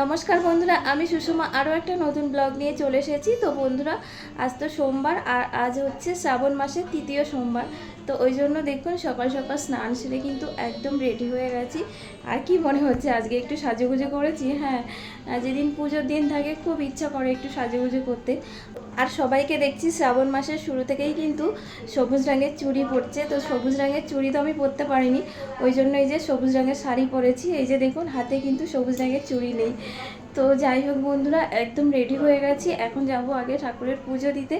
নমস্কার বন্ধুরা, আমি সুষমা। আরও একটা নতুন ব্লগ নিয়ে চলে এসেছি। তো বন্ধুরা, আজ তো সোমবার আর আজ হচ্ছে শ্রাবণ মাসের তৃতীয় সোমবার। তো ওই জন্য দেখুন, সকাল সকাল স্নান সেরে কিন্তু একদম রেডি হয়ে গেছি। আর কি মনে হচ্ছে, আজকে একটু সাজুগুজু করেছি? হ্যাঁ যেদিন পুজোর দিন থাকে, খুব ইচ্ছা করে একটু সাজুগুজু করতে। আর সবাইকে দেখছি, শ্রাবণ মাসের শুরু থেকেই কিন্তু সবুজ রঙের চুড়ি পরছে। তো সবুজ রঙের চুড়ি তো আমি পরতে পারিনি, ওই জন্য এই যে সবুজ রঙের শাড়ি পরেছি। এই যে দেখুন, হাতে কিন্তু সবুজ রঙের চুড়ি নেই। তো যাই হোক বন্ধুরা, একদম রেডি হয়ে গেছি। এখন যাব আগে ঠাকুরের পুজো দিতে।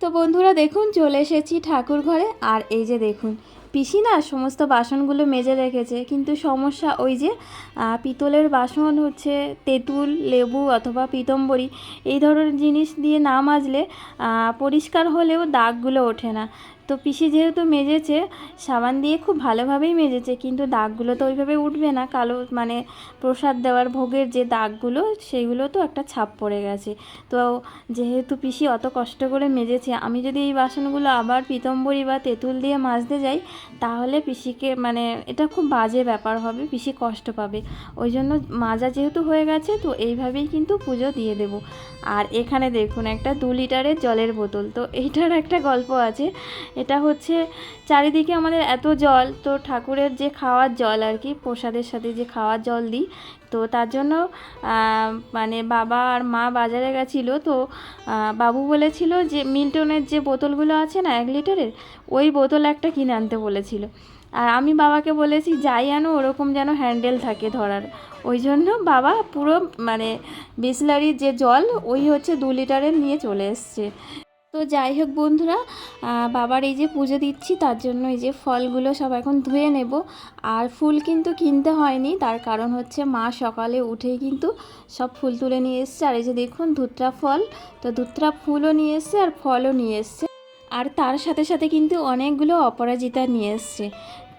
তো বন্ধুরা দেখুন, চলে এসেছি ঠাকুর ঘরে। আর এই যে দেখুন পিসি না সমস্ত বাসনগুলো মেজে রেখেছে, কিন্তু সমস্যা ওই যে পিতলের বাসন হচ্ছে তেঁতুল, লেবু অথবা পিতম্বরী, এই ধরনের জিনিস দিয়ে না মাজলে পরিষ্কার হলেও দাগগুলো ওঠে না। তো পিসি যেহেতু মেজেছে, সাবান দিয়ে খুব ভালোভাবেই মেজেছে, কিন্তু দাগগুলো তো ওইভাবে উঠবে না। কালো মানে প্রসাদ দেওয়ার ভোগের যে দাগগুলো, সেইগুলো তো একটা ছাপ পড়ে গেছে। তো যেহেতু পিসি অত কষ্ট করে মেজেছে, আমি যদি এই বাসনগুলো আবার পিতম্বরী বা তেঁতুল দিয়ে মাজতে যাই, তাহলে পিসিকে মানে এটা খুব বাজে ব্যাপার হবে, পিসি কষ্ট পাবে। ওই জন্য মাজা যেহেতু হয়ে গেছে, তো এইভাবেই কিন্তু পুজো দিয়ে দেব। আর এখানে দেখুন, একটা দু লিটারের জলের বোতল। তো এইটার একটা গল্প আছে এটা হচ্ছে চারিদিকে আমাদের এত জল, তো ঠাকুরের যে খাওয়ার জল আর কি, প্রসাদের সাথে যে খাওয়ার জল দিই, তো তার জন্য মানে বাবা আর মা বাজারে গেছিল, তো বাবু বলেছিল যে মিল্টনের যে বোতলগুলো আছে না, এক লিটারের, ওই বোতল একটা কিনে আনতে বলেছিল। আর আমি বাবাকে বলেছি, যাই আনো, ওরকম যেন হ্যান্ডেল থাকে ধরার। ওই জন্য বাবা পুরো মানে বিসলারির যে জল, ওই হচ্ছে দু লিটারের নিয়ে চলে এসছে। তো যাই হোক বন্ধুরা বাবার এই যে পুজো দিচ্ছি, তার জন্য এই যে ফলগুলো সব এখন ধুয়ে নেব। আর ফুল কিন্তু কিনতে হয়নি, তার কারণ হচ্ছে মা সকালে উঠেই কিন্তু সব ফুল তুলে নিয়ে এসছে। আর এই যে দেখুন, ধুত্রা ফল, তো ধুত্রা ফুলও নিয়ে এসছে আর ফলও নিয়ে এসছে। আর তার সাথে সাথে কিন্তু অনেকগুলো অপরাজিতা নিয়ে এসছে।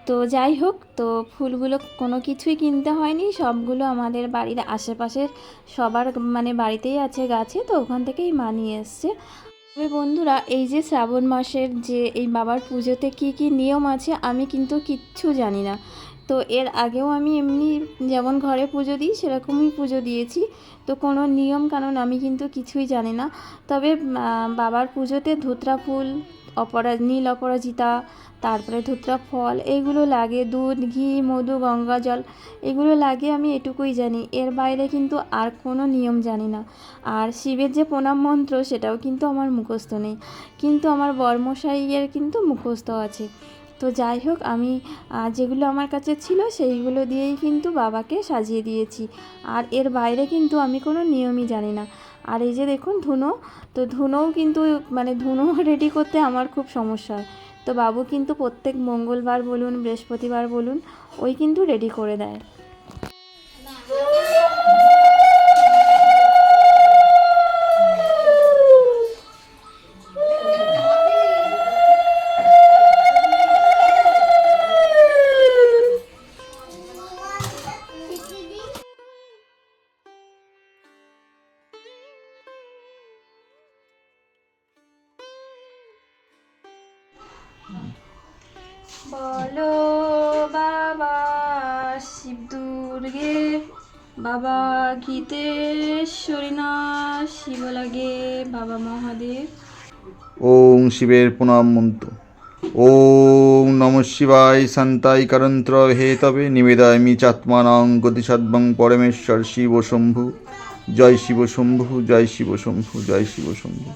তো যাই হোক, তো ফুলগুলো কোনো কিছুই কিনতে হয়নি, সবগুলো আমাদের বাড়ির আশেপাশের সবার মানে বাড়িতেই আছে গাছে, তো ওখান থেকেই মা নিয়ে এসছে। তবে বন্ধুরা, এই যে শ্রাবণ মাসের যে এই বাবার পুজোতে কি কি নিয়ম আছে, আমি কিন্তু কিচ্ছু জানি না। তো এর আগেও আমি এমনি যেমন ঘরে পুজো দিই, সেরকমই পুজো দিয়েছি। তো কোনো নিয়ম কারণ আমি কিন্তু কিছুই জানি না। তবে বাবার পুজোতে ধুতরা ফুল অপরা নীল অপরাজিতা, তারপরে ধুতরা ফল এইগুলো লাগে দুধ, ঘি, মধু, গঙ্গা জল, এগুলো লাগে আমি এটুকুই জানি। এর বাইরে কিন্তু আর কোনো নিয়ম জানি না। আর শিবের যে প্রণাম মন্ত্র, সেটাও কিন্তু আমার মুখস্থ নেই। কিন্তু আমার বর্মশাইয়ের কিন্তু মুখস্থ আছে। তো যাই হোক, আমি যেগুলো আমার কাছে ছিল, সেইগুলো দিয়েই কিন্তু বাবাকে সাজিয়ে দিয়েছি। আর এর বাইরে কিন্তু আমি কোনো নিয়মই জানি না। আর এই যে দেখুন ধুনো, তো ধুনোও কিন্তু মানে ধুনো রেডি করতে আমার খুব সমস্যা হয়। তো বাবু কিন্তু প্রত্যেক মঙ্গলবার বলুন, বৃহস্পতিবার বলুন, ওই কিন্তু রেডি করে দেয়। বলো বাবা শিব দুর্গে, বাবা গীতেশ্বরী না শিব লাগে বাবা মহাদেব। ওং শিবের প্রণাম মন্ত্র। ওং নম শিবায় শান্তাই করন্ত্র হেতবে নিবেদামি চাত্মানাং গতিসাধ্বং পরমেশ্বর শিব শম্ভু। জয় শিব শম্ভু, জয় শিব শম্ভু, জয় শিব শম্ভু।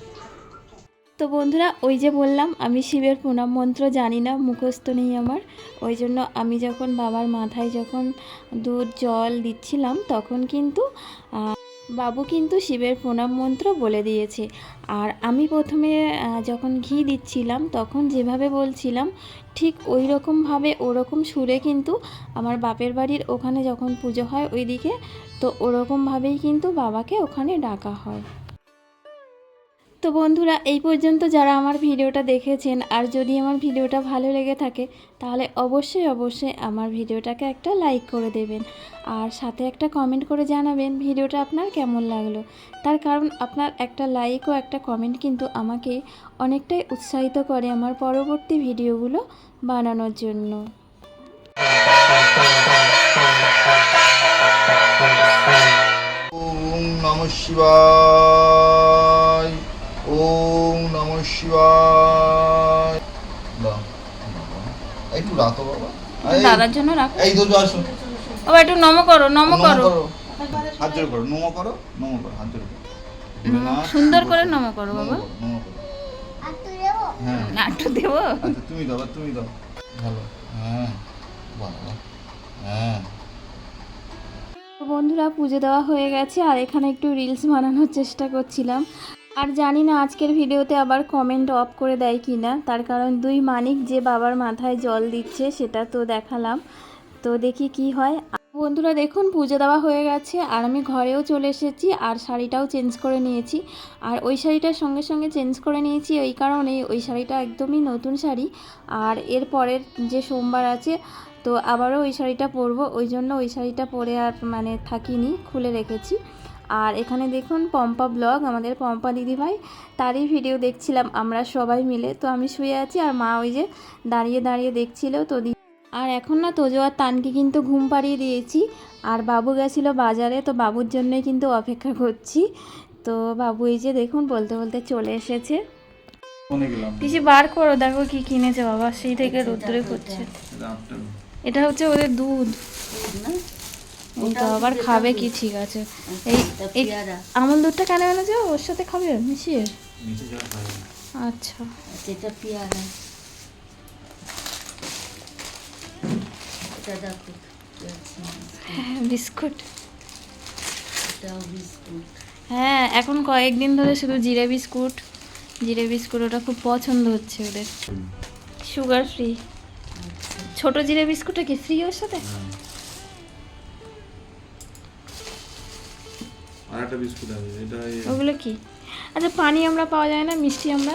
তো বন্ধুরা, ওই যে বললাম, আমি শিবের প্রণাম মন্ত্র জানি না, মুখস্থ নেই আমার। ওই জন্য আমি যখন বাবার মাথায় যখন দুধ, জল দিচ্ছিলাম, তখন কিন্তু বাবু কিন্তু শিবের প্রণাম মন্ত্র বলে দিয়েছে। আর আমি প্রথমে যখন ঘি দিচ্ছিলাম, তখন যেভাবে বলছিলাম, ঠিক ওই রকমভাবে ওরকম সুরে কিন্তু আমার বাপের বাড়ির ওখানে যখন পুজো হয় ওইদিকে, তো ওরকমভাবেই কিন্তু বাবাকে ওখানে ডাকা হয়। তো বন্ধুরা, এই পর্যন্ত যারা আমার ভিডিওটা দেখেছেন আর যদি আমার ভিডিওটা ভালো লেগে থাকে, তাহলে অবশ্যই অবশ্যই আমার ভিডিওটাকে একটা লাইক করে দেবেন আর সাথে একটা কমেন্ট করে জানাবেন ভিডিওটা আপনার কেমন লাগল। তার কারণ আপনার একটা লাইক ও একটা কমেন্ট কিন্তু আমাকে অনেকটাই উৎসাহিত করে আমার পরবর্তী ভিডিওগুলো বানানোর জন্য। নম শিবায়। ওম নম শিবায়। একটু রাখো বাবা। এই, দাদার জন্য রাখো। এই তো আসো। বাবা একটু নম করো নম করো। হাত জোর করো নমো করো নমো করো হাত জোর করো। সুন্দর করে নম করো বাবা। নমো করো। হ্যাঁ। দেবো? আচ্ছা তুমি দাও তুমি দাও। ভালো। হ্যাঁ। বাবা হ্যাঁ। বন্ধুরা পুজো দেওয়া হয়ে গেছে আর এখানে একটু রিলস বানানোর চেষ্টা করছিলাম। আর জানি না আজকের ভিডিওতে আবার কমেন্ট অফ করে দেয় কি না তার কারণ দুই মানিক যে বাবার মাথায় জল দিচ্ছে সেটা তো দেখালাম। তো দেখি কি হয়। বন্ধুরা দেখুন, পুজো দেওয়া হয়ে গেছে আর আমি ঘরেও চলে এসেছি আর শাড়িটাও চেঞ্জ করে নিয়েছি। আর ওই শাড়িটার সঙ্গে সঙ্গে চেঞ্জ করে নিয়েছি ওই কারণে ওই শাড়িটা একদমই নতুন শাড়ি। আর এর পরের যে সোমবার আছে, তো আবারও ওই শাড়িটা পরবো। ওই জন্য ওই শাড়িটা পরে আর মানে থাকিনি, খুলে রেখেছি। আর এখানে দেখুন পম্পা ব্লগ আমাদের পম্পা দিদিভাই তারই ভিডিও দেখছিলাম আমরা সবাই মিলে। তো আমি শুয়ে আছি আর মা ওই যে দাঁড়িয়ে দাঁড়িয়ে দেখছিল তো আর এখন না তোজো আর তানকে কিন্তু ঘুম পাড়িয়ে দিয়েছি। আর বাবু গেছিল বাজারে তো বাবুর জন্যই কিন্তু অপেক্ষা করছি। তো বাবু এই যে দেখুন বলতে বলতে চলে এসেছে। কিছু বার করো দেখো কি কিনেছে বাবা সেই থেকে রোদ্রে করছে এটা হচ্ছে ওদের দুধ। এই তো আবার খাবে কি? ঠিক আছে। এই এই আমল দুধটা কেন এনেছে? ওর সাথে খাবে? মিশিয়ে? আচ্ছা। এটা পেয়ারা। এটা দেখো হ্যাঁ বিস্কুট। বিস্কুট। হ্যাঁ এখন কয়েকদিন ধরে শুধু জিরে বিস্কুট। জিরে বিস্কুট ওটা খুব পছন্দ হচ্ছে ওদের। সুগার ফ্রি ছোট জিরে বিস্কুটটা কি? ফ্রি ওর সাথে? একটা বিস্কুট আছে এটা ওগুলো কি? আচ্ছা পানি আমরা পাওয়া যায় না মিষ্টি আমরা।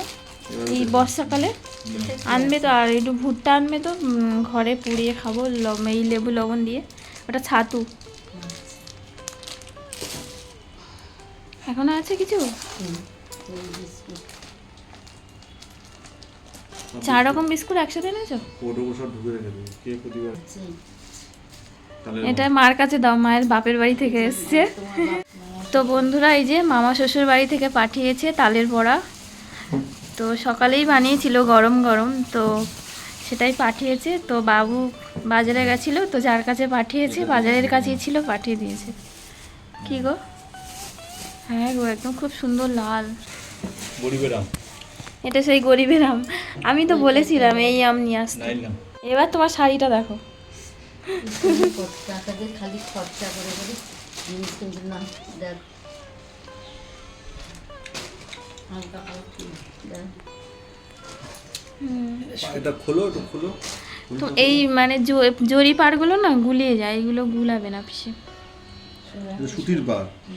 এই বর্ষাকালে আনবে তো আর একটু ভুট্টা আনবে তো ঘরে পুড়িয়ে খাব এই লেবু লবণ দিয়ে। ওটা ছাতু। এখনও আছে কিছু? চার রকম বিস্কুট একসাথে এনেছো? তাহলে এটা মার কাছে দাও মায়ের বাপের বাড়ি থেকে এসছে। তো বন্ধুরা এই যে মামা শ্বশুর বাড়ি থেকে পাঠিয়েছে তালের বড়া। তো সকালেই বানিয়েছিল গরম গরম তো সেটাই পাঠিয়েছে। তো বাবু বাজারে গেছিল তো যার কাছে পাঠিয়েছে বাজারের কাছেই ছিল পাঠিয়ে দিয়েছে। কি গো? হ্যাঁ গো একদম খুব সুন্দর লাল। এটা সেই গরিবের আম। আমি তো বলেছিলাম এই আম নিয়ে আসতে। এবার তোমার শাড়িটা দেখো। খালি খরচা করে জিনিস কিনতে না দেখ হালকা হালকা দেখ এটা খোলো একটু খোলো। তো এই মানে জ- জরি পাড়গুলো না গুলিয়ে যায় এগুলো গুলাবে না পিসে। সুতির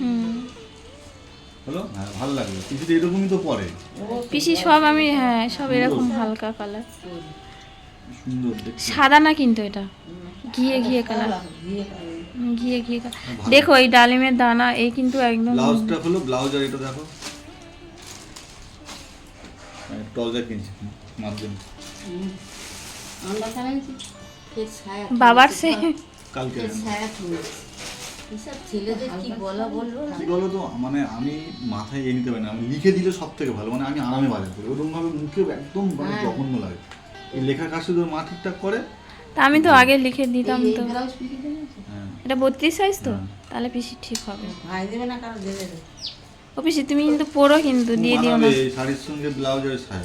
হুম। হলো? হ্যাঁ ভালো লাগল। কিছুটা এরকমই তো পরে। পিসি সব আমি হ্যাঁ সব এরকম হালকা কালার সুন্দর সাদা না কিন্তু এটা। ঘিয়ে ঘিয়ে কালার বিয়ে করে ঘিয়ে ঘিয়ে দেখো এই ডালিমের দানা এই কিন্তু একদম ব্লাউজটা হলো ব্লাউজ আর এটা দেখো। টলজা কিনছি ছায়া বাবার সে কালকে মানে আমি মাথায় এ নিতে পারি না। আমি লিখে দিলে সব থেকে ভালো মানে আমি আরামে বাজার করি ওরকম ভাবে মুখে একদম মানে হ্যাঁ। জঘন্য লাগে। এই লেখার কাজ শুধু মা ঠিকঠাক করে তা আমি তো আগে লিখে দিতাম তো। হ্যাঁ। এটা বত্রিশ সাইজ তো? হ্যাঁ। তাহলে পিসি ঠিক হবে। দেবে ও পিসি তুমি কিন্তু পরো কিন্তু দিয়ে দিও না। শাড়ির সঙ্গে ব্লাউজ আর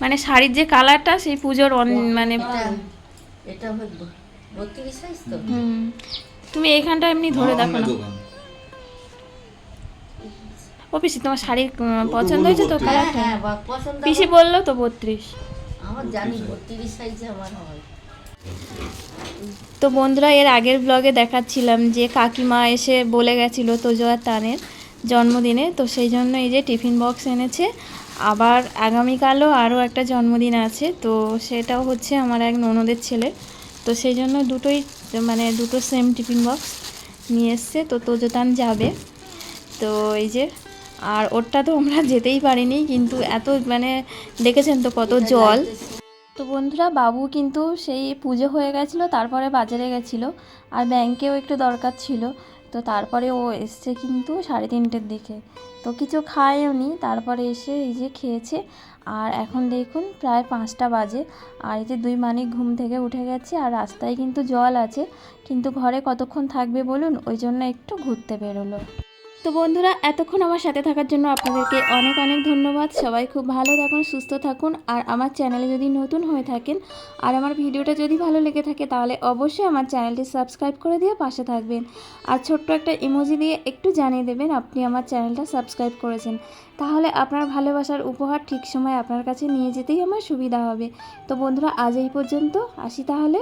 মানে শাড়ির যে কালারটা সেই পুজোর অন- মানে এটা হবে বত্রিশ সাইজ তো? তুমি এইখানটা এমনি ধরে দেখো না। ও পিসি তোমার শাড়ির পছন্দ হয়েছে তো। হ্যাঁ কালারটা? হ্যাঁ পছন্দ পিসি বলল তো বত্রিশ। আমার জানি বত্রিশ সাইজে আমার হয়। তো বন্ধুরা, এর আগের ব্লগে দেখাচ্ছিলাম যে কাকিমা এসে বলে গেছিল তোজোয়ার তানের জন্মদিনে। তো সেই জন্য এই যে টিফিন বক্স এনেছে। আবার আগামীকালও আরও একটা জন্মদিন আছে। তো সেটাও হচ্ছে আমার এক ননদের ছেলে। তো সেই জন্য দুটোই মানে দুটো সেম টিফিন বক্স নিয়ে এসছে। তো তোজোতান যাবে। তো এই যে, আর ওরটা তো আমরা যেতেই পারিনি, কিন্তু এত মানে দেখেছেন তো কত জল। তো বন্ধুরা, বাবু কিন্তু সেই পুজো হয়ে গেছিল, তারপরে বাজারে গেছিল আর ব্যাংকেও একটু দরকার ছিল। তো তারপরে ও এসছে কিন্তু সাড়ে তিনটের দিকে। তো কিছু খায়ও নি, তারপরে এসে এই যে খেয়েছে। আর এখন দেখুন, প্রায় পাঁচটা বাজে। আর এই যে দুই মানিক ঘুম থেকে উঠে গেছে আর রাস্তায় কিন্তু জল আছে। কিন্তু ঘরে কতক্ষণ থাকবে বলুন, ওই জন্য একটু ঘুরতে বেরোলো। তো বন্ধুরা, এতক্ষণ আমার সাথে থাকার জন্য আপনাদেরকে অনেক অনেক ধন্যবাদ। সবাই খুব ভালো থাকুন, সুস্থ থাকুন। আর আমার চ্যানেলে যদি নতুন হয়ে থাকেন, আর আমার ভিডিওটা যদি ভালো লেগে থাকে, তাহলে অবশ্যই আমার চ্যানেলটি সাবস্ক্রাইব করে দিয়ে পাশে থাকবেন। আর ছোট্ট একটা ইমোজি দিয়ে একটু জানিয়ে দেবেন, আপনি আমার চ্যানেলটা সাবস্ক্রাইব করেছেন। তাহলে আপনার ভালোবাসার উপহার ঠিক সময় আপনার কাছে নিয়ে যেতেই আমার সুবিধা হবে। তো বন্ধুরা, আজ এই পর্যন্ত। আসি তাহলে।